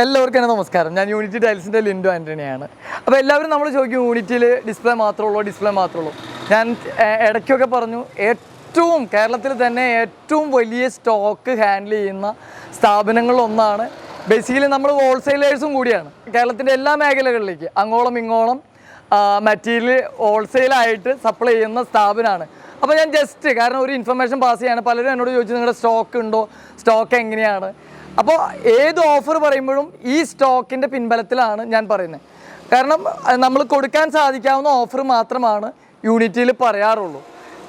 എല്ലാവർക്കും നമസ്കാരം. ഞാൻ യൂണിറ്റി ടൈൽസിന്റെ ലിൻഡോ ആന്റണിയാണ് അപ്പോൾ എല്ലാവരും നമ്മൾ ചോദിക്കും യൂണിറ്റിയിൽ ഡിസ്പ്ലേ മാത്രമേ ഉള്ളൂ ഡിസ്പ്ലേ മാത്രമേ ഉള്ളൂ ഞാൻ ഇടയ്ക്കൊക്കെ പറഞ്ഞു ഏറ്റവും കേരളത്തിൽ തന്നെ ഏറ്റവും വലിയ സ്റ്റോക്ക് ഹാൻഡിൽ ചെയ്യുന്ന സ്ഥാപനങ്ങളിലൊന്നാണ്. ബേസിക്കലി നമ്മൾ ഹോൾസെയിലേഴ്സും കൂടിയാണ്. കേരളത്തിന്റെ എല്ലാ മേഖലകളിലേക്ക് അങ്ങോളം ഇങ്ങോളം മെറ്റീരിയൽ ഹോൾസെയിലായിട്ട് സപ്ലൈ ചെയ്യുന്ന സ്ഥാപനമാണ്. അപ്പോൾ ഞാൻ ജസ്റ്റ് കാരണം ഒരു ഇൻഫർമേഷൻ പാസ് ചെയ്യാണ്. പലരും എന്നോട് ചോദിച്ചു നിങ്ങളുടെ സ്റ്റോക്ക് ഉണ്ടോ? സ്റ്റോക്ക് എങ്ങനെയാണ്? അപ്പോൾ ഏത് ഓഫർ പറയുമ്പോഴും ഈ സ്റ്റോക്കിന്റെ പിൻബലത്തിലാണ് ഞാൻ പറയുന്നത്. കാരണം നമ്മൾ കൊടുക്കാൻ സാധിക്കാവുന്ന ഓഫർ മാത്രമാണ് യൂണിറ്റിയിൽ പറയാറുള്ളൂ.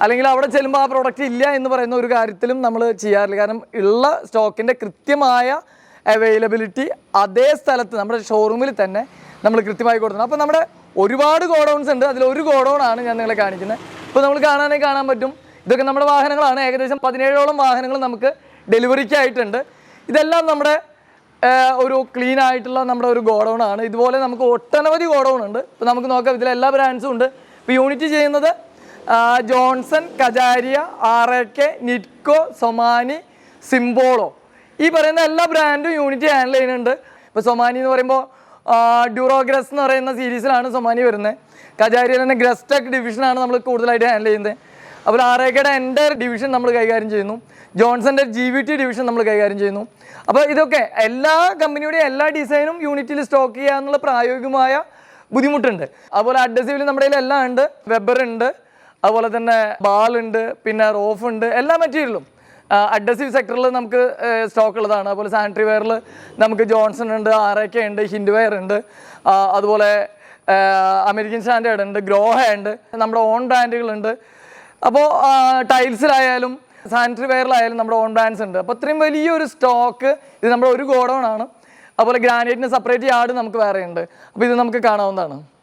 അല്ലെങ്കിൽ അവിടെ ചെല്ലുമ്പോൾ ആ പ്രോഡക്റ്റ് ഇല്ല എന്ന് പറയുന്ന ഒരു കാര്യത്തിലും നമ്മൾ ചെയ്യാറില്ല. കാരണം ഉള്ള സ്റ്റോക്കിന്റെ കൃത്യമായ അവൈലബിലിറ്റി അതേ സ്ഥലത്ത് നമ്മുടെ ഷോറൂമിൽ തന്നെ നമ്മൾ കൃത്യമായി കൊടുക്കണം. അപ്പോൾ നമ്മുടെ ഒരുപാട് ഗോഡൗൺസ് ഉണ്ട്. അതിൽ ഒരു ഗോഡൗൺ ആണ് ഞാൻ നിങ്ങളെ കാണിക്കുന്നത്. ഇപ്പോൾ നമ്മൾ കാണാനേ കാണാൻ പറ്റും. ഇതൊക്കെ നമ്മുടെ വാഹനങ്ങളാണ്. ഏകദേശം പതിനേഴോളം വാഹനങ്ങൾ നമുക്ക് ഡെലിവറിക്കായിട്ടുണ്ട് ഇതെല്ലാം നമ്മുടെ ഒരു ക്ലീൻ ആയിട്ടുള്ള നമ്മുടെ ഒരു ഗോഡൗൺ ആണ്. ഇതുപോലെ നമുക്ക് ഒട്ടനവധി ഗോഡൗൺ ഉണ്ട്. ഇപ്പോൾ നമുക്ക് നോക്കാം ഇതിൽ എല്ലാ ബ്രാൻഡ്സും ഉണ്ട്. ഇപ്പോൾ യൂണിറ്റ് ചെയ്യുന്നത് Johnson Kajaria R A K Nitco Somany Simpolo. ഈ പറയുന്ന എല്ലാ ബ്രാൻഡും യൂണിറ്റ് ഹാൻഡിൽ ചെയ്യുന്നുണ്ട്. ഇപ്പോൾ സൊമാനി എന്ന് പറയുമ്പോൾ ഡ്യൂറോഗ്രസ് എന്ന് പറയുന്ന സീരീസിലാണ് സൊമാനി വരുന്നത്. കജാരിയ തന്നെ ഗ്രസ്റ്റക് ഡിവിഷനാണ് നമ്മൾ കൂടുതലായിട്ട് ഹാൻഡിൽ ചെയ്യുന്നത്. അപ്പോൾ എ എന്റെ ഡിവിഷൻ നമ്മൾ കൈകാര്യം ചെയ്യുന്നു. ജോൺസന്റെ ജി വി ടി ഡിവിഷൻ നമ്മൾ കൈകാര്യം ചെയ്യുന്നു. അപ്പോൾ ഇതൊക്കെ എല്ലാ കമ്പനിയുടെയും എല്ലാ ഡിസൈനും യൂണിറ്റിൽ സ്റ്റോക്ക് ചെയ്യുക എന്നുള്ള പ്രായോഗികമായ ബുദ്ധിമുട്ടുണ്ട്. അതുപോലെ അഡ്രസീവിൽ നമ്മുടെ കയ്യിൽ എല്ലാം ഉണ്ട്. വെബർ ഉണ്ട്. അതുപോലെ തന്നെ ബാൾ ഉണ്ട്. പിന്നെ റോഫ് ഉണ്ട്. എല്ലാ മെറ്റീരിയലും അഡ്രസീവ് സെക്ടറിൽ നമുക്ക് സ്റ്റോക്ക് ഉള്ളതാണ്. അതുപോലെ സാനിറ്ററി വെയറിൽ നമുക്ക് ജോൺസൺ ഉണ്ട് ആർ എ കെ ഉണ്ട് ഹിൻഡ് വെയർ ഉണ്ട് അതുപോലെ അമേരിക്കൻ സ്റ്റാൻഡേർഡ് ഉണ്ട് ഗ്രോഹ ഉണ്ട്. നമ്മുടെ ഓൺ ബ്രാൻഡുകളുണ്ട് അപ്പോൾ ടൈൽസിലായാലും സാനിറ്ററി വെയറിലായാലും നമ്മുടെ ഓൺ ബ്രാൻഡ്സ് ഉണ്ട്. അപ്പോൾ ഇത്രയും വലിയൊരു സ്റ്റോക്ക് ഇത് നമ്മുടെ ഒരു ഗോഡൗൺ ആണ്. അതുപോലെ ഗ്രാനൈറ്റിന് സെപ്പറേറ്റ് യാർഡ് നമുക്ക് വേറെ ഉണ്ട് അപ്പോൾ ഇത് നമുക്ക് കാണാവുന്നതാണ്.